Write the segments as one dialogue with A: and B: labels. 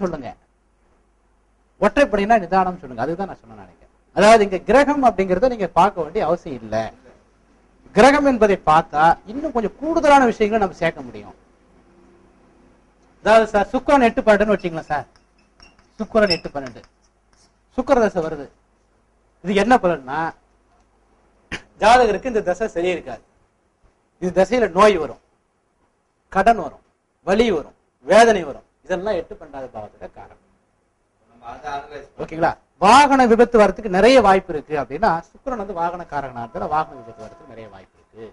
A: சொல்லுங்க. ஒற்றைப்படைனா நிதானம் சொல்லுங்க. அதுதான் நான் சொன்ன நினைக்கிறேன். அதாவது இங்க கிரகம் அப்படிங்கறத நீங்க பார்க்க வேண்டிய அவசியம் இல்ல. கிரகம் என்பதை பார்த்தா இன்னும் கொஞ்சம் கூடுதலான விஷயங்களை நம்ம சேர்க்க முடியும். அதாவது சார் சுக்கரன் எட்டு பன்னெண்டுன்னு வச்சுங்களேன் சார். சுக்கரன் எட்டு பன்னெண்டு. சுக்கிர தசை வருது. இது என்ன பலன்னா ஜாதகருக்கு இந்த தசை சரியா இருக்காது. இந்த தசையில நோய் வரும். கடன் வரும். வலி வரும். வேதனை வரும். இதெல்லாம் எட்டு பன்னெண்டாவது பாவத்தோட காரணம். ஓகேங்களா? வாகன விபத்து வரதுக்கு நிறைய வாய்ப்பு இருக்கு அப்படின்னா சுக்கிரன் வந்து வாகன காரகனா இருந்தா வாகன விபத்து வரதுக்கு நிறைய வாய்ப்பு இருக்கு.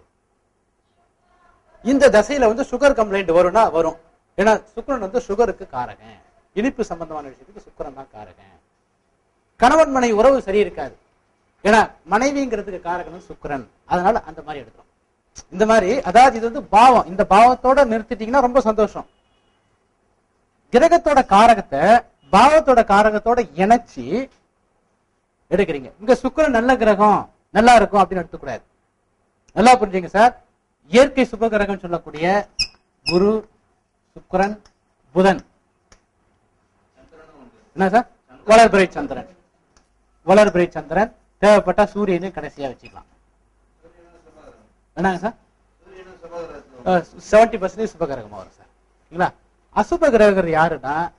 A: இந்த தசையில வந்து சுகர் கம்ப்ளைண்ட் வரும்னா வரும். ஏன்னா சுக்கிரன் வந்து சுகருக்கு காரகன். இனிப்பு சம்பந்தமான விஷயத்துக்கு சுக்கிரன் தான் காரகன். கணவன் மனைவி உறவு சரி இருக்காது. ஏன்னா மனைவிங்கிறதுக்கு காரகன் சுக்கிரன். அதனால அந்த மாதிரி எடுக்கிறோம் இந்த மாதிரி அதாவது இது வந்து பாவம். இந்த பாவத்தோட நிறுத்திட்டீங்கன்னா ரொம்ப சந்தோஷம். கிரகத்தோட காரகத்தை பாவத்தோட காரகத்தோட இணைச்சு எடுக்கிறீங்க. இங்க சுக்கிரன் நல்ல கிரகம் நல்லா இருக்கும் அப்படின்னு எடுத்துக்கூடாது. நல்லா புரிஞ்சுங்க சார். இயற்கை சுப கிரகம் சொல்லக்கூடிய குரு சுக்கிரன் புதன். என்ன சார்? வளர்பிறை சந்திரன். வளர்பிறை சந்திரன். தேவைப்பட்டா சூரியனையும் கடைசியா வச்சுக்கலாம். என்னங்க சார்? செவன்டி பர்சன்டேஜ் சுப கிரகமா வரும் சார். சரிங்களா அசுப கிரகர் யாருன்னா?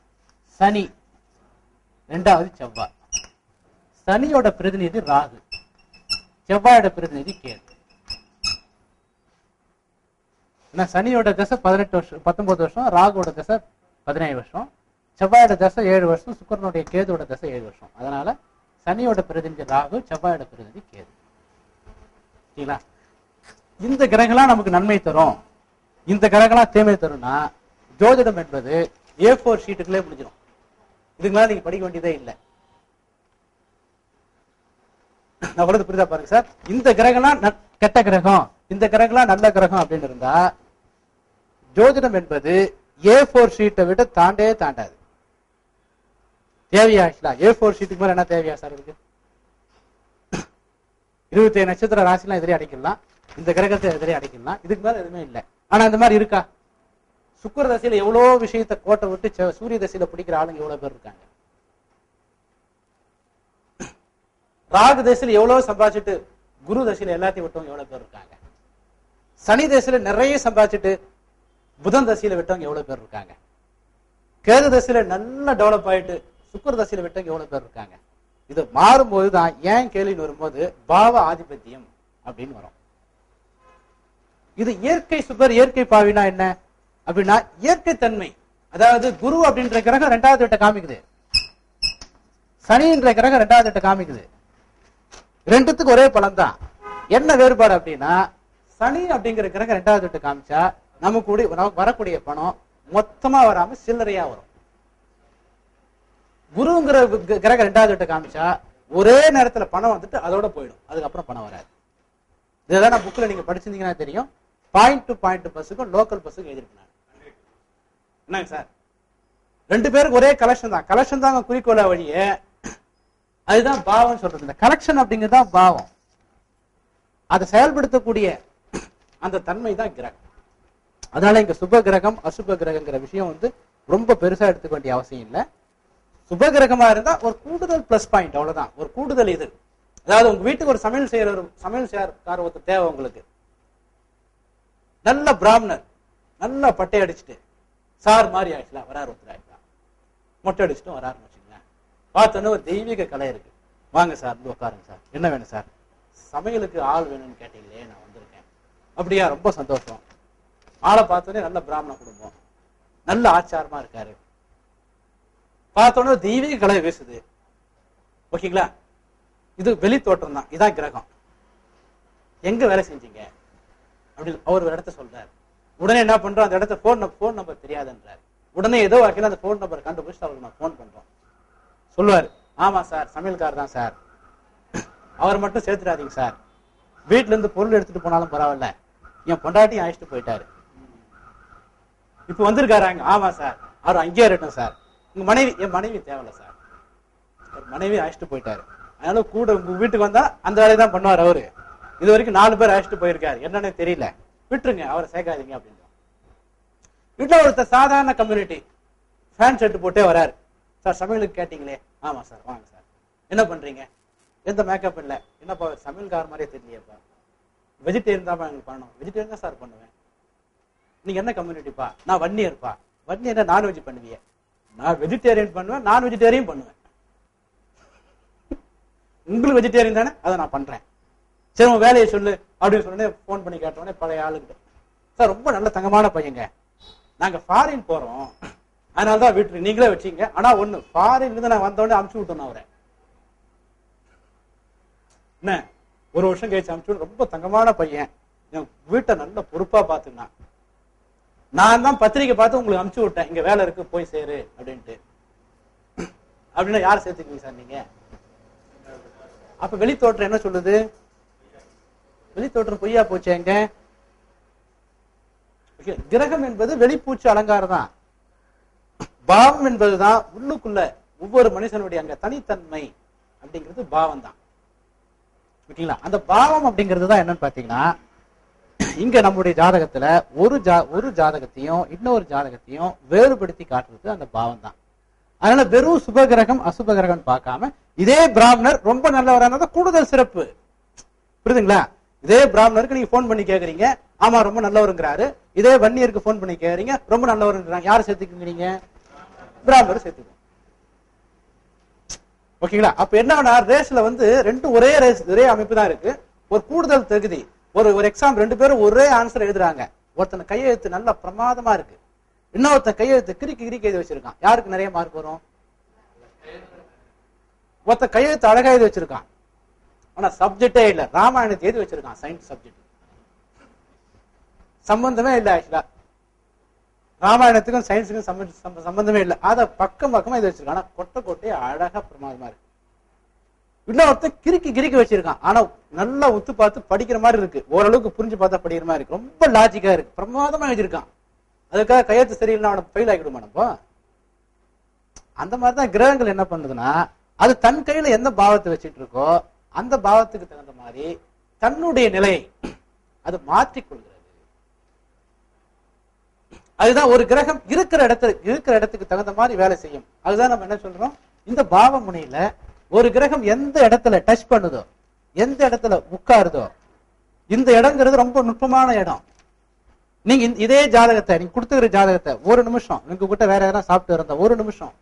A: சனி. ரெண்டாவது செவ்வாய். சனியோட பிரதிநிதி ராகு. செவ்வாயோட பிரதிநிதி கேது. ஏன்னா சனியோட தசை பதினெட்டு வருஷம் பத்தொன்பது வருஷம் ராகுவோட தசை பதினேழு வருஷம். செவ்வாயோட தசை ஏழு வருஷம் சுக்கரனுடைய கேதுவோட தசை ஏழு வருஷம். அதனால சனியோட பிரதிநிதி ராகு செவ்வாயோட பிரதிநிதி கேது. சரிங்களா? இந்த கிரகம்லாம் நமக்கு நன்மை தரும். இந்த கிரகம்லாம் தீமை தரும்னா ஜோதிடம் என்பது ஏ ஃபோர் ஷீட்டுக்குள்ளே முடிஞ்சிடும் இதுக்கு மேலே நீங்க படிக்க வேண்டியதே இல்லை. நான் சொல்றது புரியுதா பாருங்க சார்? இந்த கிரகம்லாம் ந- கெட்ட கிரகம். இந்த கிரகம்லாம் நல்ல கிரகம் அப்படின்னு இருந்தா ஜோதிடம் என்பது ஏ ஃபோர் ஷீட்டை விட தாண்டே தாண்டாது. தேவையா ஆக்சுவலா? ஏ ஃபோர் ஷீட்டுக்கு மேல என்ன தேவையா சார் இருக்கு இருபத்தி ஏழு நட்சத்திர ராசிலாம் எதிரே அடிக்கலாம். இந்த கிரகத்தை எதிரே அடிக்கலாம். இதுக்கு மேல எதுவுமே இல்லை. ஆனா இந்த மாதிரி இருக்கா? சுக்கிர தசையில எவ்வளவு விஷயத்தை கோட்டை விட்டு சூரிய தசையில பிடிக்கிற ஆளுங்க எவ்வளவு பேர் இருக்காங்க? ராகு தசையில எவ்வளவு சம்பாதிச்சுட்டு குரு தசையில எல்லாத்தையும் விட்டவங்க எவ்வளவு பேர் இருக்காங்க? சனி தசையில நிறைய சம்பாதிச்சுட்டு புதன் தசையில விட்டவங்க எவ்வளவு பேர் இருக்காங்க? கேது தசையில நல்லா டெவலப் ஆயிட்டு சுக்கர தசையில விட்டவங்க எவ்வளவு பேர் இருக்காங்க? இது மாறும்போது தான் ஏன் கேள்வின்னு வரும்போது பாவ ஆதிபத்தியம் அப்படின்னு வரும். இது இயற்கை சுபர் இயற்கை பாவினா என்ன? அப்படின்னா இயற்கை தன்மை அதாவது குரு அப்படின்ற கிரகம் ரெண்டாவது வீட்டை காமிக்குது. சனின்ற கிரகம் ரெண்டாவது வீட்டை காமிக்குது. ரெண்டுத்துக்கு ஒரே பலம் தான் என்ன வேறுபாடு அப்படின்னா சனி அப்படிங்கிற கிரகம் ரெண்டாவது வீட்டை காமிச்சா நமக்கு நமக்கு வரக்கூடிய பணம் மொத்தமா வராம சில்லறையா வரும். குருங்கிற கிரகம் ரெண்டாவது வீட்டை காமிச்சா ஒரே நேரத்துல பணம் வந்துட்டு அதோட போயிடும். அதுக்கப்புறம் பணம் வராது. இதெல்லாம் நான் புக்ல நீங்க படிச்சிருந்தீங்கன்னா தெரியும். பாயிண்ட் டு பாயிண்ட் பஸ்ஸுக்கும் லோக்கல் பஸ்ஸுக்கும் எழுதிருக்கேன் என்னங்க சார்? ரெண்டு பேருக்கு ஒரே கலெக்ஷன் தான். கலெக்ஷன் தாங்க குறிக்கோள வழியே. அதுதான் பாவம் சொல்றது. இந்த கலெக்ஷன் அப்படிங்கிறது தான் பாவம். அதை செயல்படுத்தக்கூடிய அந்த தன்மை தான் கிரகம். அதனால இங்க சுப கிரகம் அசுப கிரகங்கிற விஷயம் வந்து ரொம்ப பெருசா எடுத்துக்க வேண்டிய அவசியம் இல்லை. சுப கிரகமா இருந்தா ஒரு கூடுதல் பிளஸ் பாயிண்ட் அவ்வளவுதான். ஒரு கூடுதல் இது. அதாவது உங்க வீட்டுக்கு ஒரு சமையல் செய்யற ஒரு சமையல் செய்யறக்கார ஒருத்தர் தேவை உங்களுக்கு. நல்ல பிராமணர். நல்லா பட்டை அடிச்சுட்டு. சார் மாதிரி ஆயிடுச்சுலாம் வராரு ஒருத்தர் ஆயிடுலாம் மொட்டை அடிச்சுட்டும் வராருன்னு வச்சுங்களேன் பார்த்தோன்னே ஒரு தெய்வீக கலை இருக்கு. வாங்க சார் வந்து உட்காருங்க சார். என்ன வேணும் சார்? சமையலுக்கு ஆள் வேணும்னு கேட்டீங்களே நான் வந்திருக்கேன். அப்படியா ரொம்ப சந்தோஷம். ஆளை பார்த்தோன்னே நல்ல பிராமண குடும்பம். நல்ல ஆச்சாரமா இருக்காரு. பார்த்தோன்னே ஒரு தெய்வீக கலை வீசுது. ஓகேங்களா? இது வெளி தோற்றம் தான் இதான் கிரகம். எங்க வேலை செஞ்சீங்க? அப்படின்னு அவர் ஒரு இடத்த சொல்றாரு. உடனே என்ன பண்றோம்? அந்த இடத்த போன் போன் நம்பர் தெரியாதுன்றாரு. உடனே ஏதோ வகையில் அந்த போன் நம்பர் கண்டுபிடிச்சு அவருக்கு நான் போன் பண்றோம். சொல்லுவாரு ஆமா சார் சமையல்கார் தான் சார். அவர் மட்டும் சேர்த்துடாதீங்க சார். வீட்டுல இருந்து பொருள் எடுத்துட்டு போனாலும் பரவாயில்ல. என் பொண்டாட்டியும் அழைச்சிட்டு போயிட்டாரு. இப்ப வந்திருக்காராங்க ஆமா சார். அவர் அங்கேயே இருக்கட்டும் சார். உங்க மனைவி என் மனைவி தேவையில்ல சார். மனைவி அழைச்சிட்டு போயிட்டாரு. அதனால கூட உங்க வீட்டுக்கு வந்தா அந்த வேலையை தான் பண்ணுவார் அவரு. இது வரைக்கும் நாலு பேர் அழைச்சிட்டு போயிருக்காரு. என்னன்னு தெரியல. விட்டுருங்க அவரை சேர்க்காதீங்க அப்படின்னு. வீட்டுல ஒருத்தர் சாதாரண கம்யூனிட்டி ஃபேன் ஷர்ட் போட்டே வராரு. சார் சமையலுக்கு கேட்டீங்களே? ஆமா சார் வாங்க சார். என்ன பண்றீங்க? எந்த மேக்கப் இல்லை. என்னப்பா சமையல்கார மாதிரியே தெரியலையேப்பா. வெஜிடேரியன் தான் எங்களுக்கு பண்ணணும். வெஜிடேரியன் தான் சார் பண்ணுவேன். நீங்கள் என்ன கம்யூனிட்டிப்பா நான் வன்னியர்ப்பா. வன்னியர் நான்வெஜ் பண்ணுவீங்க நான் வெஜிடேரியன் பண்ணுவேன் நான் வெஜிடேரியன் பண்ணுவேன். உங்களுக்கு வெஜிடேரியன் தானே? அதை நான் பண்ணுறேன் சரி உன் வேலையை சொல்லு. அப்படின்னு சொன்னே ஃபோன் பண்ணி கேட்டோடனே பழைய ஆளுகிட்ட சார் ரொம்ப நல்ல தங்கமான பையங்க. நாங்கள் ஃபாரின் போகிறோம் அதனால தான் வீட்டு நீங்களே வச்சிங்க. ஆனால் ஒன்று ஃபாரின்லேருந்து நான் வந்தோடனே அமுச்சு விட்டோம் அவரை. என்ன? ஒரு வருஷம் கழிச்சு அமுச்சு விட்டு ரொம்ப தங்கமான பையன். என் வீட்டை நல்ல பொறுப்பாக பார்த்துனான் நான் தான் பத்திரிக்கை பார்த்து உங்களுக்கு அமுச்சு விட்டேன். இங்க வேலை இருக்கு போய் சேரு அப்படின்ட்டு. அப்படின்னா யார் சேர்த்துக்கீங்க சார் நீங்க? அப்ப வெளித்தோற்றம் என்ன சொல்லுது? வெளித்தோற்றம் பொய்யா போச்சு எங்க கிரகம் என்பது வெளிப்பூச்சி அலங்காரம் தான் பாவம் என்பதுதான் உள்ளுக்குள்ள ஒவ்வொரு மனுஷனுடைய அங்க தனித்தன்மை அப்படிங்கிறது பாவம் தான் ஓகேங்களா? அந்த பாவம் அப்படிங்கிறது தான் என்னன்னு பாத்தீங்கன்னா இங்க நம்முடைய ஜாதகத்துல ஒரு ஜா ஒரு ஜாதகத்தையும் இன்னொரு ஜாதகத்தையும் வேறுபடுத்தி காட்டுறது அந்த பாவம் தான் அதனால வெறும் சுபகிரகம் அசுபகிரகம் பார்க்காம இதே பிராமணர் ரொம்ப நல்லவரானது கூடுதல் சிறப்பு. புரியுதுங்களா? இதே பிராமணருக்கு நீங்க ஃபோன் பண்ணி கேக்குறீங்க. ஆமா ரொம்ப நல்லவருங்கிறாரு. இதே வன்னியருக்கு ஃபோன் பண்ணி கேக்குறீங்க. ரொம்ப நல்லவருங்கிறாங்க. யார் சேர்த்துக்குங்க பிராமணர் சேர்த்துக்கோங்க ஓகேங்களா? அப்ப என்ன ரேஸ்ல வந்து ரெண்டு ஒரே ரேஸ் ஒரே அமைப்பு தான் இருக்கு. ஒரு கூடுதல் தகுதி. ஒரு ஒரு எக்ஸாம் ரெண்டு பேரும் ஒரே ஆன்சர் எழுதுறாங்க. ஒருத்தன் கையெழுத்து நல்ல பிரமாதமா இருக்கு. இன்னொருத்தன் கையெழுத்து கிரிக்கி கிரிக்கி எழுதி வச்சிருக்கான். யாருக்கு நிறைய மார்க் வரும்? ஒருத்தன் கையெழுத்து அழகா எழுதி வச்சிருக்கான். ஆனா சப்ஜெக்டே இல்ல. ராமாயணத்தை எழுதி வச்சிருக்கான்? சயின்ஸ் சப்ஜெக்ட் சம்பந்தமே இல்ல ஆக்சுவலா ராமாயணத்துக்கும் சயின்ஸுக்கும் சம்பந்தமே இல்ல. அத பக்கம் பக்கமா இது வச்சிருக்கான். ஆனா கொட்டை கொட்டையே அழகா பிரமாதமா இருக்கு. இன்னொருத்தர் கிறுக்கி கிறுக்கி வச்சிருக்கான். ஆனா நல்லா ஒத்து பார்த்து படிக்கிற மாதிரி இருக்கு. ஓரளவுக்கு புரிஞ்சு பார்த்தா படிக்கிற மாதிரி இருக்கு. ரொம்ப லாஜிக்கா இருக்கு. பிரமாதமா வச்சிருக்கான் அதுக்காக கையெழுத்து சரியில்லை அவனை ஃபெயில் ஆகிடுமா நம்ம? அந்த மாதிரிதான் கிரகங்கள் என்ன பண்ணுதுன்னா அது தன் கையில எந்த பாவத்தை வச்சுட்டு இருக்கோ அந்த பாவத்துக்கு தகுந்த மாதிரி தன்னுடைய நிலையை அது மாற்றிக்கொள்கிறது அதுதான் ஒரு கிரகம் இருக்கிற இடத்துல இருக்கிற இடத்துக்கு தகுந்த மாதிரி வேலை செய்யும். அதுதான் நம்ம என்ன சொல்றோம்? இந்த பாவ முனையில ஒரு கிரகம் எந்த இடத்துல டச் பண்ணுதோ எந்த இடத்துல உட்காருதோ இந்த இடங்கிறது ரொம்ப நுட்பமான இடம். நீங்க இதே ஜாதகத்தை நீங்க கொடுத்துக்கிற ஜாதகத்தை ஒரு நிமிஷம் உங்க கிட்ட வேற யாராவது சாப்பிட்டு இருந்தா ஒரு நிமிஷம்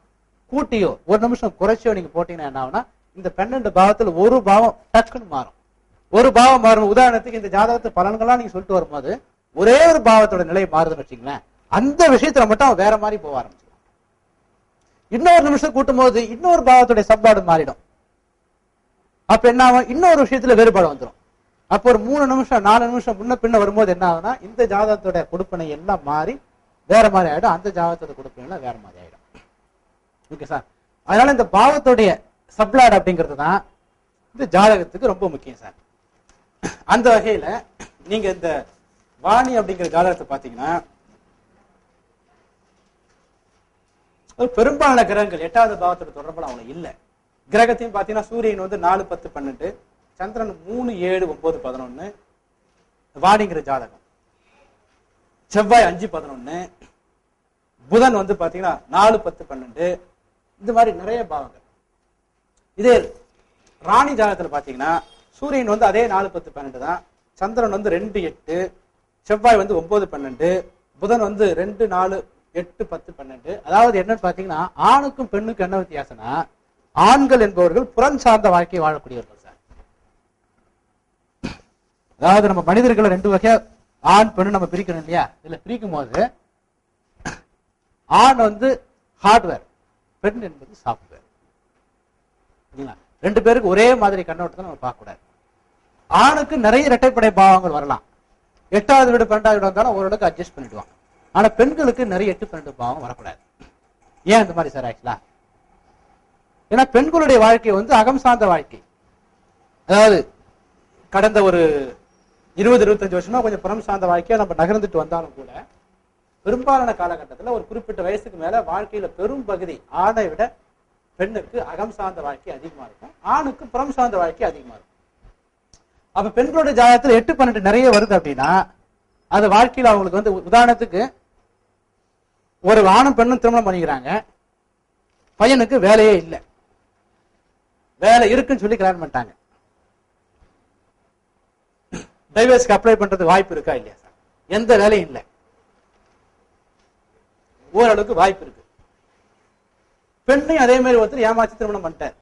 A: கூட்டியோ ஒரு நிமிஷம் குறைச்சியோ நீங்க போட்டீங்கன்னா என்ன ஆகும்னா இந்த பன்னெண்டு பாவத்துல ஒரு பாவம் டக்குன்னு மாறும். ஒரு பாவம் மாறும். உதாரணத்துக்கு இந்த ஜாதகத்து பலன்கள்லாம் நீங்க சொல்லிட்டு வரும்போது ஒரே ஒரு பாவத்தோட நிலை மாறுதுன்னு வச்சுங்களேன் அந்த விஷயத்துல மட்டும் அவன் வேற மாதிரி போக ஆரம்பிச்சிடும் இன்னொரு நிமிஷம் கூட்டும் போது இன்னொரு பாவத்துடைய சப்பாடு மாறிடும். அப்ப என்ன ஆகும்? இன்னொரு விஷயத்துல வேறுபாடு வந்துடும் அப்போ ஒரு மூணு நிமிஷம் நாலு நிமிஷம் முன்ன பின்ன வரும்போது என்ன ஆகும்னா இந்த ஜாதகத்தோட கொடுப்பனை எல்லாம் மாறி வேற மாதிரி ஆயிடும். அந்த ஜாதகத்தோட கொடுப்பனை எல்லாம் வேற மாதிரி ஆயிடும். ஓகே சார் அதனால இந்த பாவத்துடைய சப்ளாட் அப்படிங்கிறது தான் இந்த ஜாதகத்துக்கு ரொம்ப முக்கியம் சார். அந்த வகையில் நீங்க இந்த வாணி அப்படிங்கிற ஜாதகத்தை பார்த்தீங்கன்னா ஒரு பெரும்பாலான கிரகங்கள் எட்டாவது பாவத்தோட தொடர்புல அவங்க இல்லை. கிரகத்தையும் பார்த்தீங்கன்னா சூரியன் வந்து நாலு பத்து பன்னெண்டு சந்திரன் மூணு ஏழு ஒன்பது பதினொன்னு வாணிங்கிற ஜாதகம். செவ்வாய் அஞ்சு பதினொன்னு புதன் வந்து பார்த்தீங்கன்னா நாலு பத்து பன்னெண்டு இந்த மாதிரி நிறைய பாவங்கள். இதே ராணி ஜாதகத்தில் பார்த்தீங்கன்னா சூரியன் வந்து அதே நாலு பத்து பன்னெண்டு தான். சந்திரன் வந்து ரெண்டு எட்டு செவ்வாய் வந்து ஒன்பது பன்னெண்டு புதன் வந்து ரெண்டு நாலு எட்டு பத்து பன்னெண்டு. அதாவது என்னன்னு பார்த்தீங்கன்னா ஆணுக்கும் பெண்ணுக்கும் என்ன வித்தியாசம்னா ஆண்கள் என்பவர்கள் புறம் சார்ந்த வாழ்க்கையை வாழக்கூடியவர்கள் சார். அதாவது நம்ம மனிதர்களை ரெண்டு வகையா ஆண் பெண்ணு நம்ம பிரிக்கணும் இல்லையா? இதுல பிரிக்கும் போது ஆண் வந்து ஹார்ட்வேர் பெண் என்பது சாஃப்ட்வேர் ரெண்டு பேருக்கு ஒரே மாதிரி கண்ணோட்டத்தை நம்ம பார்க்க கூடாது ஆணுக்கு நிறைய இரட்டைப்படை பாவங்கள் வரலாம். எட்டாவது வீடு பன்னெண்டாவது வீடு வந்தாலும் ஓரளவுக்கு அட்ஜஸ்ட் பண்ணிடுவாங்க. ஆனா பெண்களுக்கு நிறைய எட்டு பன்னெண்டு பாவம் வரக்கூடாது. ஏன் இந்த மாதிரி சார் ஆக்சுவலா ஏன்னா பெண்களுடைய வாழ்க்கை வந்து அகம் சார்ந்த வாழ்க்கை. அதாவது கடந்த ஒரு இருபது இருபத்தஞ்சு வருஷமா கொஞ்சம் புறம் சார்ந்த வாழ்க்கையை நம்ம நகர்ந்துட்டு வந்தாலும் கூட பெரும்பாலான காலகட்டத்துல ஒரு குறிப்பிட்ட வயசுக்கு மேல வாழ்க்கையில பெரும் பகுதி ஆணை விட பெண்ணுக்கு அகம் சார்ந்த வாழ்க்கை அதிகமா இருக்கும். ஆணுக்கு புறம் சார்ந்த வாழ்க்கை அதிகமா இருக்கும். அப்ப பெண்களோட ஜாதகத்துல எட்டு பன்னெண்டு நிறைய வருது அப்படின்னா அது வாழ்க்கையில அவங்களுக்கு வந்து உதாரணத்துக்கு ஒரு ஆணும் பெண்ணும் திருமணம் பண்ணிக்கிறாங்க. பையனுக்கு வேலையே இல்லை. வேலை இருக்குன்னு சொல்லி கல்யாணம் பண்ணிட்டாங்க டைவர்ஸ்க்கு அப்ளை பண்றது வாய்ப்பு இருக்கா இல்லையா சார்? எந்த வேலையும் இல்லை. ஓரளவுக்கு வாய்ப்பு இருக்கு. பெண்ணையும் அதே மாதிரி ஒருத்தர் ஏமாத்தி திருமணம் பண்ணிட்டார்.